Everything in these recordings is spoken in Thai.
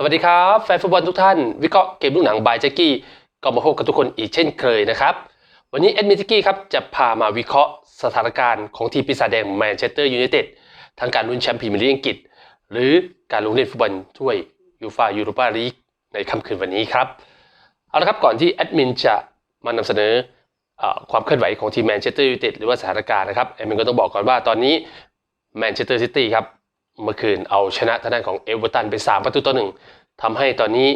สวัสดีครับแฟนฟุตบอลทุกท่าน วิเคราะห์เกมลูกหนังบายแจ็กกี้ก็มาพบกับทุกคนอีกเช่นเคยนะครับ วันนี้เอ็ดมินแจ็กกี้ครับจะพามาวิเคราะห์สถานการณ์ของทีมปีศาจแดงแมนเชสเตอร์ยูไนเต็ดทั้งการลุ้นแชมป์พรีเมียร์ลีกอังกฤษ หรือการลงเล่นฟุตบอลถ้วยยูฟายูโรปาลีกในค่ำคืนวันนี้ครับเอาละครับก่อนที่แอดมินจะมานำเสนออความเคลื่อนไหวของทีมแมนเชสเตอร์ยูไนเต็ดหรือว่าสถานการณ์นะครับแอดมินก็ต้องบอกก่อนว่าตอนนี้แมนเชสเตอร์ซิตี้ครับ เมื่อคืนเอาชนะทางด้านของเอเวอร์ตันไป 3 ประตูต่อหนึ่งทำให้ตอนนี้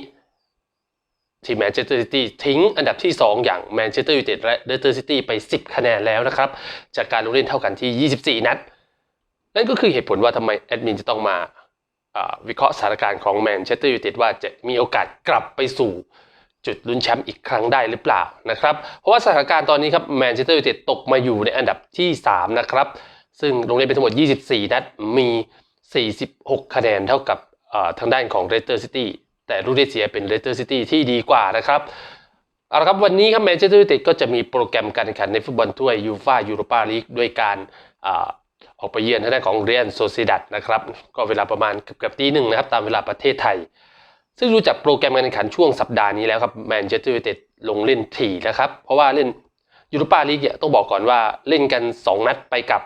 ทีมแมนเชสเตอร์ซิตี้ทิ้งอันดับที่ 2 อย่างแมนเชสเตอร์ยูไนเต็ดและเลสเตอร์ซิตี้ไป 10 คะแนนแล้วนะครับ จากการลงเล่นเท่ากันที่ 24 นัด นั่นก็คือเหตุผลว่าทำไมแอดมินจะต้องมาวิเคราะห์สถานการณ์ของแมนเชสเตอร์ยูไนเต็ดว่าจะมีโอกาสกลับไปสู่จุดลุ้นแชมป์อีกครั้งได้หรือเปล่านะครับ เพราะว่าสถานการณ์ตอนนี้ครับแมนเชสเตอร์ยูไนเต็ดตกมาอยู่ในอันดับที่ 3 นะครับ ซึ่งลงเล่นไปทั้งหมด 24 นัด มี 46 คะแนนเท่ากับทางด้านของเรสเตอร์ซิตี้แต่ลูกได้เสียเป็นเรสเตอร์ซิตี้ที่ดีกว่านะครับเอาละครับวันนี้ครับแมนเชสเตอร์ยูไนเต็ดก็จะมีโปรแกรมการแข่งขันในฟุตบอลถ้วยยูฟ่ายูโรปาลีกด้วยการออกไปเยือนทางด้านของเรียนโซซิดัดนะครับก็เวลาประมาณเกือบตีหนึ่งนะครับตามเวลาประเทศไทย ซึ่งดูจากโปรแกรมการแข่งขันช่วงสัปดาห์นี้แล้วครับแมนเชสเตอร์ยูไนเต็ดลงเล่นถี่นะครับเพราะว่าเล่นยูโรปาลีกเนี่ยต้องบอกก่อนว่าเล่นกัน 2 นัดไปกับ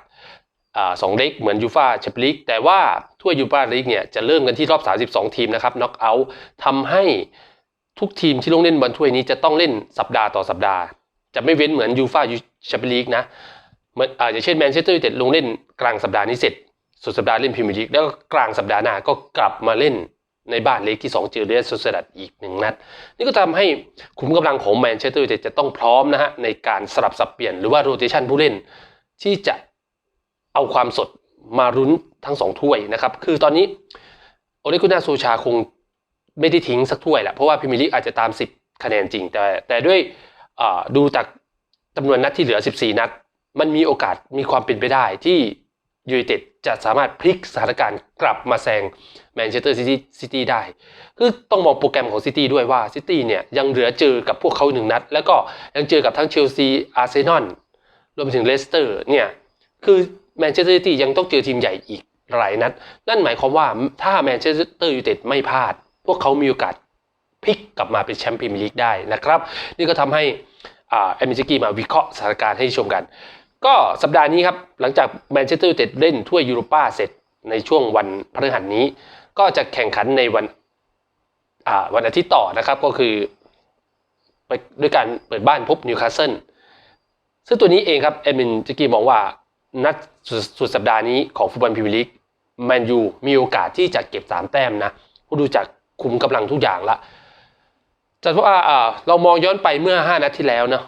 สองเล็กเหมือนยูฟาแชมเปี้ยนลีกแต่ว่าถ้วยยูโรปาลีกเนี่ยจะเริ่มกันที่รอบ 32 ทีมนะครับน็อกเอาท์ทำให้ทุกทีมที่ลงเล่นบอลถ้วยนี้จะต้องเล่นสัปดาห์ต่อสัปดาห์ จะไม่เว้นเหมือนยูฟาแชมเปี้ยนลีกนะเหมือนอย่างเช่นแมนเชสเตอร์ยูไนเต็ดลงเล่นกลางสัปดาห์นี้เสร็จสุดสัปดาห์เล่นพรีเมียร์ลีกแล้วก็กลางสัปดาห์หน้าก็กลับมาเล่นในบ้านเล็กที่ 2 เจอเรอัลโซเซดัดอีกหนึ่งนัด นี่ก็ทำให้ขุมกำลังของแมนเชสเตอร์ยูไนเต็ดจะต้องพร้อมนะฮะในการสลับสับเปลี่ยนหรือว่าโรเตชันผู้เล่น ที่จะ เอาความสดมารุ้นทั้งสองถ้วยนะครับ คือตอนนี้โอเลกุน่าโซชาคงไม่ได้ทิ้งสักถ้วยแหละเพราะว่าพรีเมียร์ลีกอาจจะตาม 10 คะแนนจริง แต่แต่ด้วยดูจากจำนวนนัดที่เหลือ 14 นัด มันมีโอกาสมีความเป็นไปได้ที่ยูไนเต็ดจะสามารถพลิกสถานการณ์กลับมาแซงแมนเชสเตอร์ซิตี้ได้ คือต้องมองโปรแกรมของซิตี้ด้วยว่าซิตี้เนี่ยยังเหลือเจอกับพวกเขาหนึ่งนัด แล้วก็ยังเจอกับทั้งเชลซีอาร์เซนอลรวมถึงเลสเตอร์เนี่ยคือ แมนเชสเตอร์ซิตี้ยังต้องเจอทีมใหญ่อีกหลายนัด นั่นหมายความว่าถ้าแมนเชสเตอร์ยูไนเต็ดไม่พลาด พวกเขามีโอกาสพลิกกลับมาเป็นแชมป์พรีเมียร์ลีกได้นะครับ นี่ก็ทำให้อ่าแอมมิจิกี้มาวิเคราะห์สถานการณ์ให้ชมกัน ก็สัปดาห์นี้ครับหลังจากแมนเชสเตอร์ยูไนเต็ดเล่นถ้วยยูโรป้าเสร็จในช่วงวันพฤหัสนี้ ก็จะแข่งขันในวันวันอาทิตย์ต่อนะครับก็คือไปด้วยการเปิดบ้านพบนิวคาสเซิลซึ่งตัวนี้เองครับเอมินจิกกี้มองว่า นัดสุดสุดสัปดาห์นี้ของฟุตบอลพรีเมียร์ลีกแมนยูมีโอกาสที่จะเก็บ 3 แต้มนะผู้ดูจากคุมกำลังทุกอย่างละจะเพราะว่าอ่าเรามองย้อนไปเมื่อ 5 นัดที่แล้วเนาะ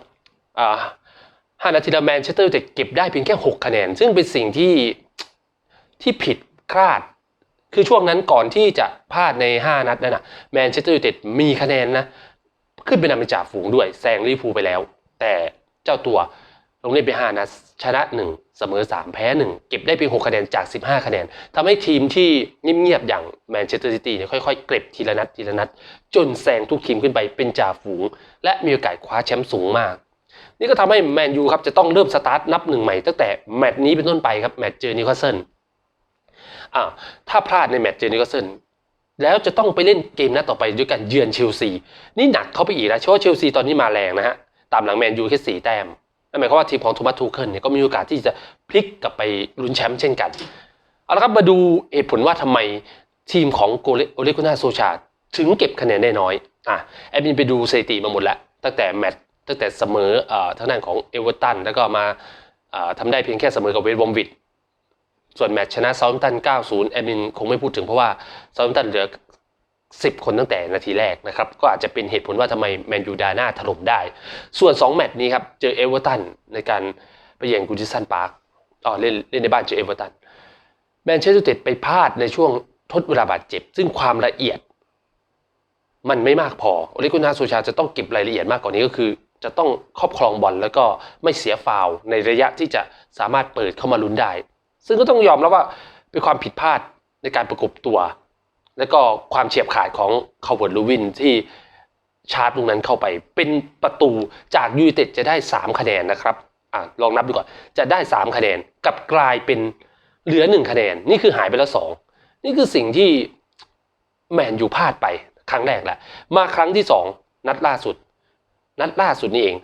ห้านาทีแล้วแมนเชสเตอร์ยูไนเต็ดเก็บได้เพียงแค่ 6 คะแนน ซึ่งเป็นสิ่งที่ที่ผิดคลาด คือช่วงนั้นก่อนที่จะพลาดใน 5 นัดนั่นนะแมนเชสเตอร์ยูไนเต็ดมีคะแนนนะ ขึ้นเป็นนำเป็นจ่าฝูงด้วยแซงลิเวอร์พูลไปแล้ว แต่เจ้าตัว งเล่นไป5นัดชนะ 1 เสมอ 3 แพ้ 1 เก็บได้เพียง6คะแนนจาก 15 คะแนนทำให้ทีมที่เงียบๆอย่างแมนเชสเตอร์ซิตี้เนี่ยค่อยๆ เก็บทีละนัดทีละนัด จนแซงทุกทีมขึ้นไปเป็นจ่าฝูง และมีโอกาสคว้าแชมป์สูงมาก นี่ก็ทำให้แมนยูครับจะต้องเริ่มสตาร์ทนับหนึ่งใหม่ตั้งแต่แมตช์นี้เป็นต้นไปครับแมตช์เจอนิวคาสเซิลอ่าถ้าพลาดในแมตช์เจอนิวคาสเซิลแล้วจะต้องไปเล่นเกมนัดต่อไปด้วยการเยือนเชลซีนี่หนักเข้าไปอีกนะเพราะว่าเชลซีตอนนี้มาแรงนะฮะตามหลังแมนยูแค่สี่แต้ม นั่นหมายความว่าทีมของโทมัสทูเคิลเนี่ยก็มีโอกาสที่จะพลิกกลับไปลุ้นแชมป์เช่นกัน เอาละครับมาดูเหตุผลว่าทำไมทีมของโกเลโอเลกุน่าโซชาถึงเก็บคะแนนได้น้อยอะแอดมินไปดูสถิติมาหมดแล้ว ตั้งแต่แมตช์ตั้งแต่เสมอเอ่อทางด้านของเอเวอร์ตันแล้วก็มาเอ่อทำได้เพียงแค่เสมอกับเวสต์บอมวิดส่วนแมตช์ชนะเซาท์ตัน 90 แอดมินคงไม่พูดถึงเพราะว่าเซาท์ตันเหลือ 10 คนตั้งแต่นาทีแรกนะครับ ก็อาจจะเป็นเหตุผลว่าทำไมแมนยูดาน้าถล่มได้ ส่วน 2 แมตช์นี้ครับ เจอเอเวอร์ตันในการไปเยือนกูจิสันพาร์คอ๋อเล่นเล่นในบ้านเจอเอเวอร์ตันแมนเชสเตอร์ยูไนเต็ดไปพลาดในช่วงทดเวลาบาดเจ็บ ซึ่งความละเอียด มันไม่มากพอโอเลกุนาโซชาจะต้องเก็บรายละเอียดมากกว่านี้ก็คือ จะต้องครอบครองบอลแล้วก็ไม่เสียฟาวในระยะที่จะสามารถเปิดเข้ามาลุ้นได้ ซึ่งก็ต้องยอมรับว่าเป็นความผิดพลาดในการประกบตัว แล้วก็ความเฉียบขาดของคาร์เวิร์ดลูวินที่ชาร์จตรงนั้นเข้าไป เป็นประตูจากยูไนเต็ดจะได้ 3 คะแนนนะครับอะลองนับดูก่อนจะได้ 3 คะแนนกับกลายเป็นเหลือ 1 คะแนน นี่คือหายไปแล้ว 2 นี่คือสิ่งที่แมนยูพลาดไปครั้งแรกแหละมาครั้งที่สองนัดล่าสุด นัดล่าสุดนี่เอง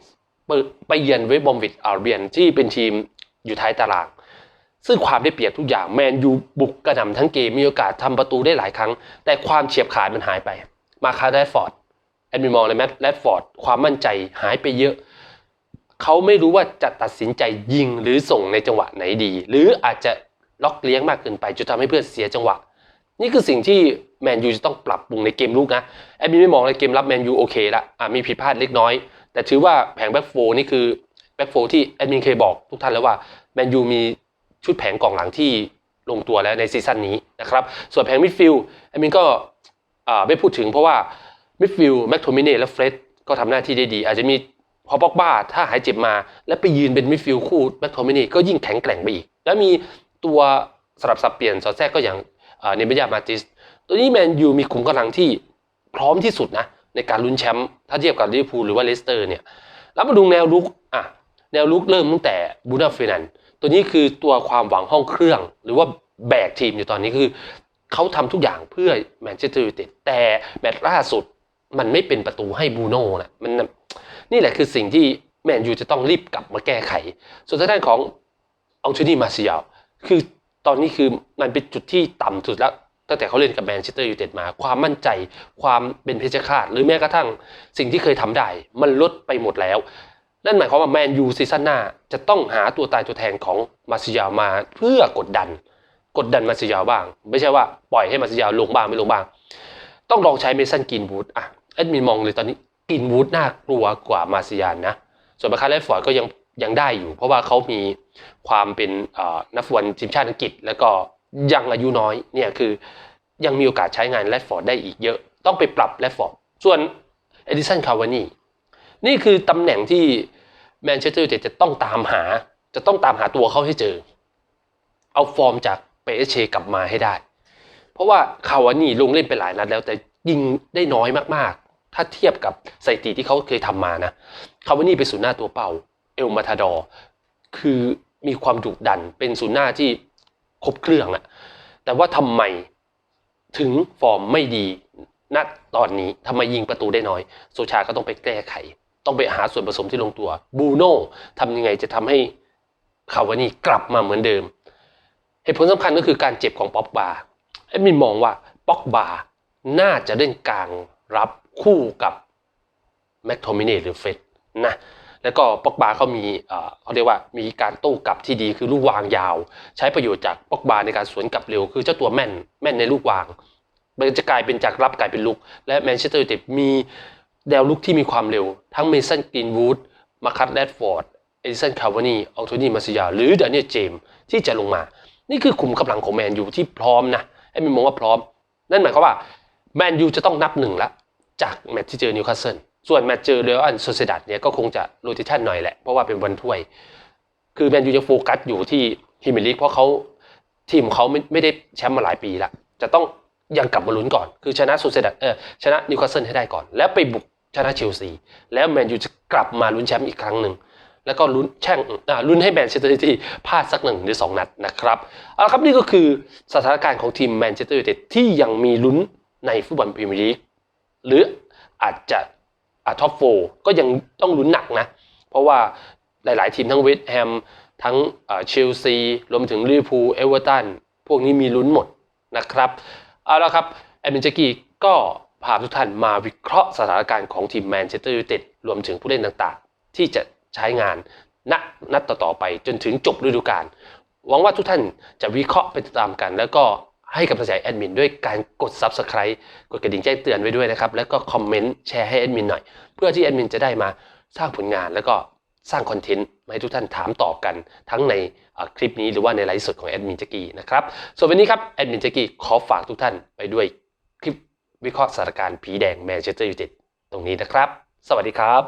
ไปเยือนเวสบอมวิดอาร์เบียนที่เป็นทีมอยู่ท้ายตาราง ซึ่งความได้เปรียบทุกอย่างแมนยูบุกกระหน่ำทั้งเกมมีโอกาสทำประตูได้หลายครั้ง แต่ความเฉียบขาดมันหายไป มาคาแรดฟอร์ดแอดมินมองเลยแมตแรดฟอร์ดความมั่นใจหายไปเยอะเขาไม่รู้ว่าจะตัดสินใจยิงหรือส่งในจังหวะไหนดี หรืออาจจะล็อกเลี้ยงมากเกินไปจนทำให้เพื่อนเสียจังหวะ นี่คือสิ่งที่แมนยูจะต้องปรับปรุงในเกมลุกนะแอดมินไม่มองเลยเกมรับแมนยูโอเคละอะมีผิดพลาดเล็กน้อย แต่ถือว่าแผงแบ็กโฟนี่คือแบ็กโฟที่แอดมินเคยบอกทุกท่านแล้วว่าแมนยูมี ชุดแผงกองหลังที่ลงตัวแล้วในซีซั่นนี้นะครับ ส่วนแผงมิดฟิลด์อมินก็ไม่พูดถึงเพราะว่ามิดฟิลด์แม็กโทมิเน่และเฟรดก็ทำหน้าที่ได้ดี อาจจะมีพอปอกบ้าถ้าหายเจ็บมา แล้วไปยืนเป็นมิดฟิลด์คู่แม็กโทมิเน่ก็ยิ่งแข็งแกร่งไปอีก แล้วมีตัวสลับสับเปลี่ยนสอดแทรกก็อย่างเนเบยามาติสตัวนี้แมนยูมีขุมกำลังที่พร้อมที่สุดนะในการลุ้นแชมป์ถ้าเทียบกับลิเวอร์พูลหรือว่าเลสเตอร์เนี่ยแล้วมาดูแนวลุกอะแนวลุกเริ่มตั้งแต่บูนาเฟนัน ตัวนี้คือตัวความหวังห้องเครื่อง หรือว่าแบกทีมอยู่ตอนนี้คือเขาทำทุกอย่างเพื่อแมนเชสเตอร์ยูไนเต็ดแต่แมตช์ล่าสุดมันไม่เป็นประตูให้บูโน่นะมันนี่แหละคือสิ่งที่แมนยูจะต้องรีบกลับมาแก้ไข ส่วนทางด้านของอัลเทนี่มาเซียลคือตอนนี้คือมันเป็นจุดที่ต่ำสุดแล้ว ตั้งแต่เขาเล่นกับแมนเชสเตอร์ยูไนเต็ดมา ความมั่นใจความเป็นเพชฌฆาต หรือแม้กระทั่งสิ่งที่เคยทำได้ มันลดไปหมดแล้ว นั่นหมายความว่าแมนยูซีซั่นหน้าจะต้องหาตัวตายตัวแทนของมาซิยาวมาเพื่อกดดัน กดดันมาซิยาวบ้าง ไม่ใช่ว่าปล่อยให้มาซิยาวลงบ้างไม่ลงบ้าง ต้องลองใช้เมสันกินวูดอะแอดมินมองเลยตอนนี้กินวูดน่ากลัวกว่ามาซิยานนะ ส่วนมาคาเลฟอร์ดก็ยังยังได้อยู่ เพราะว่าเขามีความเป็นนักฟุตบอลทีมชาติอังกฤษ แล้วก็ยังอายุน้อยเนี่ยคือยังมีโอกาสใช้งานแรดฟอร์ดได้อีกเยอะ ต้องไปปรับแรดฟอร์ดส่วนเอดิสันคาวานี่ นี่คือตำแหน่งที่แมนเชสเตอร์ยูไนเต็ดจะต้องตามหา จะต้องตามหาตัวเขาให้เจอ เอาฟอร์มจากเปเชกลับมาให้ได้ เพราะว่าคาวานี่ลงเล่นไปหลายนัดแล้ว แต่ยิงได้น้อยมากๆ ถ้าเทียบกับสถิติที่เขาเคยทำมานะคาวานี่เป็นศูนย์หน้าตัวเป่าเอลมาทาดอร์คือมีความดุดันเป็นศูนย์หน้าที่ครบเครื่องอะแต่ว่าทำไมถึงฟอร์มไม่ดีณตอนนี้ทำไมยิงประตูได้น้อย โซชาก็ต้องไปแก้ไข ต้องไปหาส่วนผสมที่ลงตัวบูโน่ทำยังไงจะทำให้คาวานี่กลับมาเหมือนเดิมเหตุผลสำคัญก็คือการเจ็บของป๊อกบาไอ้มินมองว่าป๊อกบาน่าจะเล่นกลางรับคู่กับแม็กโทมิเน่หรือเฟดนะแล้วก็ปอกบาเขามีเขาเรียกว่ามีการโต้กลับที่ดีคือลูกวางยาว ใช้ประโยชน์จากปอกบาในการสวนกลับเร็ว คือเจ้าตัวแม่นแม่นในลูกวาง มันจะกลายเป็นจากรับกลายเป็นลุก และแมนเชสเตอร์ยูไนเต็ดมี แนวลุกที่มีความเร็ว ทั้งเมสันกรีนวูดมาคัตแรดฟอร์ดเอดิสันคาวานีอัลโทนีมาซิยา หรือเดนเนียลเจมที่จะลงมา นี่คือขุมกำลังของแมนยูที่พร้อมนะให้มีมองว่าพร้อม นั่นหมายความว่าแมนยูจะต้องนับหนึ่งละ จากแมตช์ที่เจอนิวคาสเซิลส่วนแมตช์เจอเรอัลโซเซดัตเนี่ยก็คงจะโรเตชันหน่อยแหละ เพราะว่าเป็นวันถ้วย คือแมนยูยังโฟกัสอยู่ที่ฮิมิลิกเพราะเขาทีมเขาไม่ไม่ได้แชมป์มาหลายปีละจะต้องยังกลับมาลุ้นก่อน คือชนะโซเซดัตเออชนะนิวคาสเซิลให้ได้ก่อน แล้วไปบุก ชนะเชลซี แล้วแมนยูจะกลับมาลุ้นแชมป์อีกครั้งหนึ่ง แล้วก็ลุ้นแช่งลุ้นให้แมนเชสเตอร์ซิตี้พลาดสักหนึ่งหรือสองนัดนะครับเอาละครับนี่ก็คือสถานการณ์ของทีมแมนเชสเตอร์ยูไนเต็ดที่ยังมีลุ้นในฟุตบอลพรีเมียร์ลีกหรืออาจจะอ่าท็อปโฟก็ยังต้องลุ้นหนักนะ เพราะว่าหลาย ๆ ทีมทั้งเวสต์แฮมทั้งเชลซีรวมถึงลิเวอร์พูลเอเวอร์ตันพวกนี้มีลุ้นหมดนะครับเอาละครับแอดมินเจกี้ก็ พาทุกท่านมาวิเคราะห์สถานการณ์ของทีมแมนเชสเตอร์ยูไนเต็ดรวมถึงผู้เล่นต่างๆ ที่จะใช้งานณนัดต่อๆไปจนถึงจบฤดูกาลหวังว่าทุกท่านจะวิเคราะห์ไปตามกัน แล้วก็ให้กำลังใจแอดมินด้วยการกด Subscribe กดกระดิ่งแจ้งเตือนไว้ด้วยนะครับ แล้วก็คอมเมนต์แชร์ให้แอดมินหน่อย เพื่อที่แอดมินจะได้มาสร้างผลงานแล้วก็สร้างคอนเทนต์มาให้ทุกท่านถามตอบกัน ทั้งในคลิปนี้หรือว่าในไลฟ์สดของแอดมินจักกี้นะครับ ส่วนวันนี้ครับแอดมินจักกี้ขอฝากทุกท่านไปด้วย วิเคราะห์สถานการณ์ผีแดงแมนเชสเตอร์ยูไนเต็ดตรงนี้นะครับ สวัสดีครับ